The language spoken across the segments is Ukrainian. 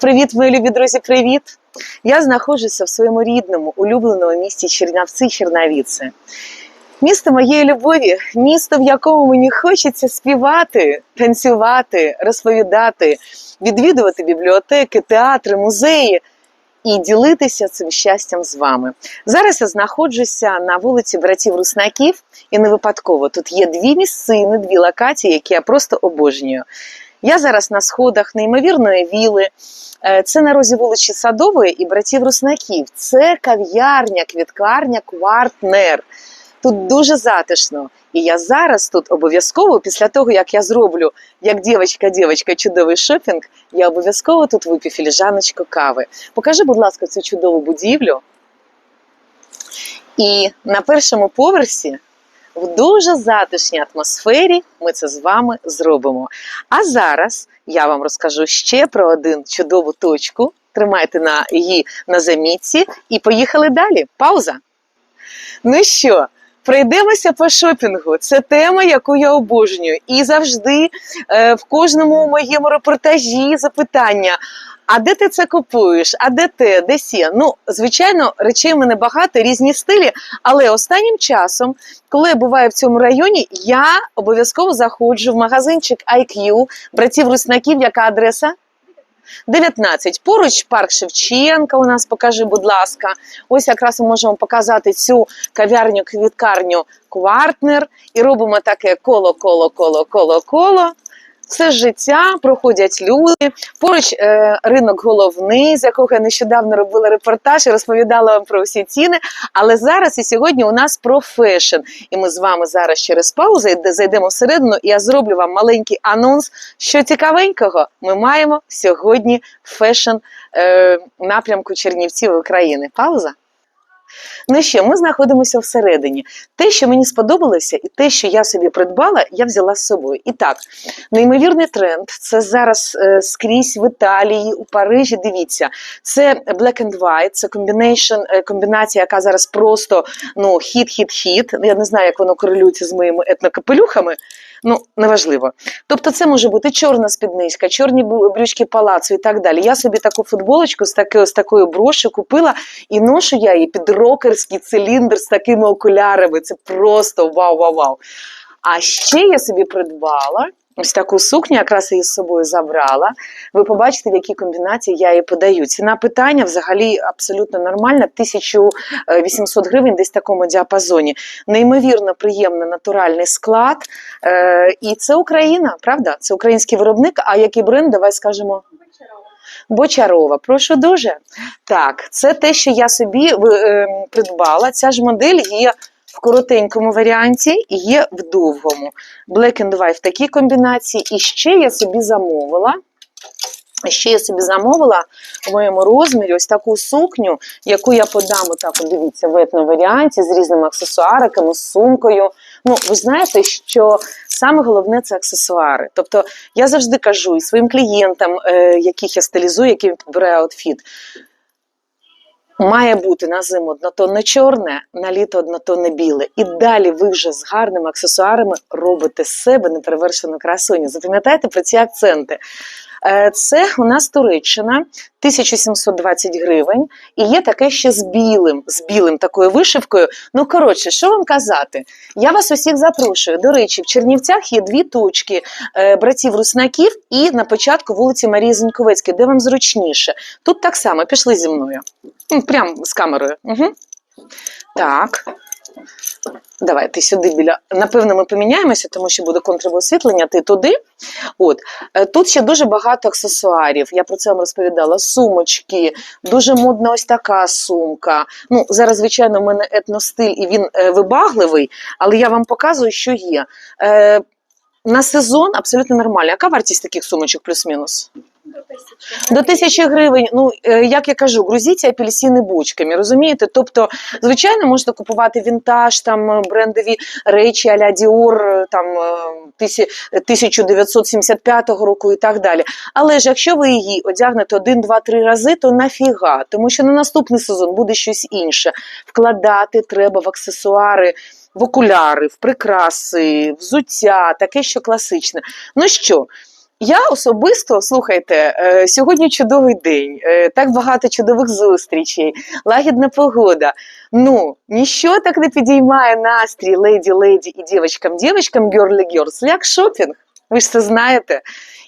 Привіт, мої любі друзі, привіт! Я знаходжуся в своєму рідному, улюбленому місті Чернявці Чернавіці. Місто моєї любові, місто, в якому мені хочеться співати, танцювати, розповідати, відвідувати бібліотеки, театри, музеї і ділитися цим щастям з вами. Зараз я знаходжуся на вулиці братів Руснаків, і не випадково тут є дві місцини, дві локації, які я просто обожнюю. Я зараз на сходах неймовірної віли. Е, Це на розі вулиці Садової і братів Руснаків. Це кав'ярня, квіткарня Квартнер. Тут дуже затишно. І я зараз тут обов'язково, після того, як я зроблю, як дівчинка-дівчинка, чудовий шопінг, я обов'язково тут вип'ю філіжаночку кави. Покажи, будь ласка, цю чудову будівлю. І на першому поверсі в дуже затишній атмосфері ми це з вами зробимо. А зараз я вам розкажу ще про один чудову точку. Тримайте на її на замітці і поїхали далі. Пауза. Ну що, пройдемося по шопінгу. Це тема, яку я обожнюю. І завжди е, в кожному моєму репортажі запитання. А де ти це купуєш? А де те, де сє? Ну, звичайно, речей в мене багато, різні стилі. Але останнім часом, коли я буваю в цьому районі, я обов'язково заходжу в магазинчик IQ братів Руснаків. Яка адреса? 19. Поруч парк Шевченка. У нас покажи, будь ласка. Ось якраз ми можемо показати цю кав'ярню, квіткарню Квартнер. І робимо таке коло, Це життя, проходять люди. Поруч е, ринок головний, з якого я нещодавно робила репортаж і розповідала вам про всі ціни. Але зараз і сьогодні у нас про фешн. І ми з вами зараз через паузу йде- зайдемо всередину, і я зроблю вам маленький анонс. Що цікавенького ми маємо сьогодні фешн е, напрямку Чернівців України. Пауза. Ну що, ми знаходимося всередині. Те, що мені сподобалося, і те, що я собі придбала, я взяла з собою. І так, неймовірний тренд. Це зараз е, скрізь в Італії, у Парижі. Дивіться, це black and white, це е, комбінація, яка зараз просто ну хіт, хіт, хіт. Я не знаю, як воно корелюється з моїми етнокапелюхами. Ну, неважливо. Тобто, це може бути чорна спідничка, чорні брючки палацу і так далі. Я собі таку футболочку з такою з такою брошою купила і ношу я її під рокерський циліндр з такими окулярами. Це просто вау-вау-вау. А ще я собі придбала ось таку сукню, якраз її з собою забрала. Ви побачите, в якій комбінації я її подаю. Ціна питання взагалі абсолютно нормальна, 1800 гривень, десь в такому діапазоні. Неймовірно приємний натуральний склад. Е, і це Україна, правда? Це український виробник. А який бренд? Давай скажемо. Бочарова, прошу дуже. Так, це те, що я собі е, придбала. Ця ж модель є в коротенькому варіанті і є в довгому. Black and white в такій комбінації. І ще я собі замовила. Ще я собі замовила в моєму розмірі ось таку сукню, яку я подам отак, дивіться, в етно варіанті з різними аксесуариками, з сумкою. Ну, ви знаєте, що саме головне це аксесуари. Тобто я завжди кажу і своїм клієнтам, е, яких я стилізую, яким підбираю аутфіт. Має бути на зиму однотонне чорне, на літо однотонне біле. І далі ви вже з гарними аксесуарами робите себе неперевершену красуню. Запам'ятайте про ці акценти. Е, Це у нас Туреччина, 1720 гривень, і є таке ще з білим, з білим такою вишивкою. Ну, коротше, що вам казати? Я вас усіх запрошую. До речі, в Чернівцях є дві точки е, братів Руснаків і на початку вулиці Марії Зеньковецької, де вам зручніше. Тут так само, пішли зі мною. Прям з камерою. Угу. Так. Давай, ти сюди біля. Напевно, ми поміняємося, тому що буде контрове освітлення, ти туди. От. Е, Тут ще дуже багато аксесуарів. Я про це вам розповідала. Сумочки, дуже модна ось така сумка. Ну, зараз, звичайно, в мене етностиль і він е, вибагливий, але я вам показую, що є. Е, на сезон абсолютно нормально. Яка вартість таких сумочок плюс-мінус? До тисячі гривень. Ну е, як я кажу, грузіться апельсини бочками, розумієте? Тобто, звичайно, можете купувати вінтаж, там е, брендові речі а-ля Dior, е, там е, 1975 року і так далі. Але ж якщо ви її одягнете один, два, три рази, то нафіга, тому що на наступний сезон буде щось інше. Вкладати треба в аксесуари. В окуляри, в прикраси, взуття, таке, що класичне. Ну що, Я особисто, слухайте, е, сьогодні чудовий день, е, так багато чудових зустрічей, лагідна погода. Ну, ніщо так не підіймає настрій леді-леді і дівчаткам-дівчаткам, гьорлі-гьорс, як шопінг. Ви ж це знаєте.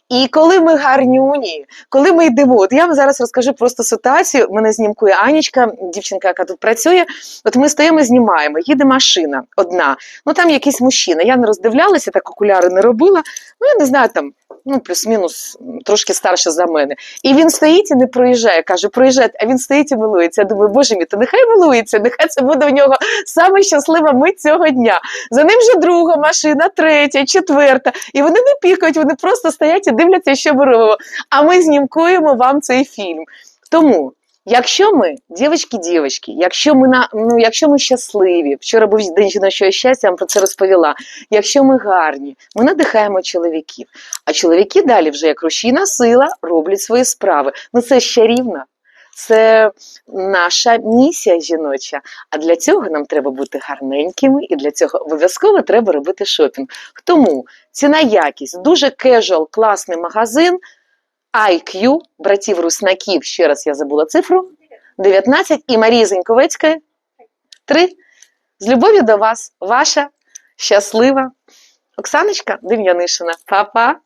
І коли ми гарнюні, коли ми йдемо, от я вам зараз розкажу просто ситуацію. Мене знімкує Анічка, дівчинка, яка тут працює. От ми стоїмо, знімаємо, їде машина одна. Ну там якийсь мужчина. Я не роздивлялася, так окуляри не робила. Ну я не знаю там. Ну, плюс-мінус трошки старше за мене. І він стоїть і не проїжджає. Каже, проїжджає, а він стоїть і милується. Я думаю, боже мій, то нехай милується, нехай це буде в нього саме щаслива мить цього дня. За ним вже друга машина, третя, четверта. І вони не пікають, вони просто стоять і дивляться, що ми робимо. А ми знімкуємо вам цей фільм. Тому. Якщо ми, дівчатки-дівчатки, якщо ми на ну, якщо ми щасливі, вчора був день жіночого щастя, я вам про це розповіла. Якщо ми гарні, ми надихаємо чоловіків. А чоловіки далі, вже як рушійна сила, роблять свої справи. Ну це ж чарівно. Це наша місія жіноча. А для цього нам треба бути гарненькими, і для цього обов'язково треба робити шопінг. Тому ціна якість, дуже кежуал, класний магазин. IQ, братів Руснаків, ще раз я забула цифру, 19 і Марії Зеньковецької 3. З любов'ю до вас, ваша щаслива Оксаночка Дем'янишина. Па-па!